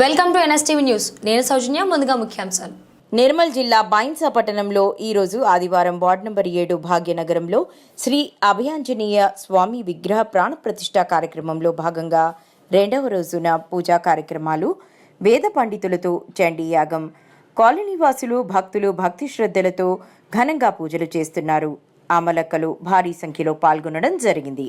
Welcome to NSTV news. నేను సౌజన్య ముందుగా ముఖ్యాంశాలు. నిర్మల్ జిల్లా బైన్సా పట్టణంలో ఈరోజు ఆదివారం వార్డు నంబర్ ఏడు భాగ్యనగరంలో శ్రీ అభయాంజనేయ స్వామి విగ్రహ ప్రాణప్రతిష్ఠ కార్యక్రమంలో భాగంగా రెండవ రోజున పూజా కార్యక్రమాలు వేద పండితులతో చండీ యాగం. కాలనీ వాసులు భక్తులు భక్తి శ్రద్ధలతో ఘనంగా పూజలు చేస్తున్నారు. ఆమలక్కలు భారీ సంఖ్యలో పాల్గొనడం జరిగింది.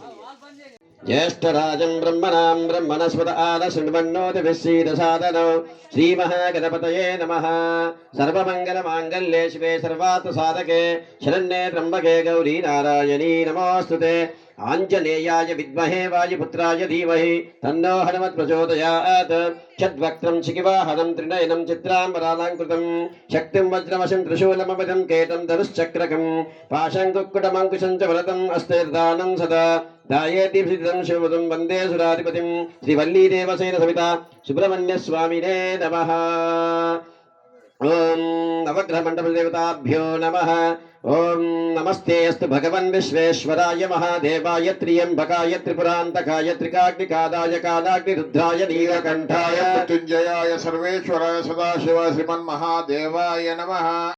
ज्येष्ठराजम् ब्रह्मणाम् ब्रह्मणस्पत आदशृण्वन्नोतिभिश्रीदसादनौ श्रीमहागणपतये नमः सर्वमङ्गलमाङ्गल्ये शिवे सर्वार्थसाधके शरण्ये त्र्यम्बके गौरी नारायणी नमोऽस्तु ते आञ्जनेयाय विद्महे वायुपुत्राय धीमहि तन्नो हनुमत् प्रचोदयात् षड्वक्त्रं शिखिवाहनं त्रिनयनं चित्राम्बरालङ्कृतं शक्तिं वज्रवशं त्रिशूलममिदं केतं धनुश्चक्रकं पाशं कुक्कुटमङ्कुशं च वरदम् अस्तेर्दानं सदा దాయేదీప్సితం శివదం వందే సురాధిపతిం శ్రీవల్లీదేవసేన సవిత సుబ్రహ్మణ్యస్వామినే నమ. ఓం నవగ్రహమండపదేవతాభ్యో నమ. ఓం నమస్తే అస్తు భగవన్ విశ్వేశ్వరాయ మహాదేవాయ త్రియంబకాయ త్రిపురాంతకాయ త్రికాగ్నికాదాయ కాదాగ్నిరుద్రాయ నీలకంఠాయ మృత్యుంజయాయ సర్వేశ్వరాయ సదాశివ శ్రీమన్మహాదేవాయ నమ.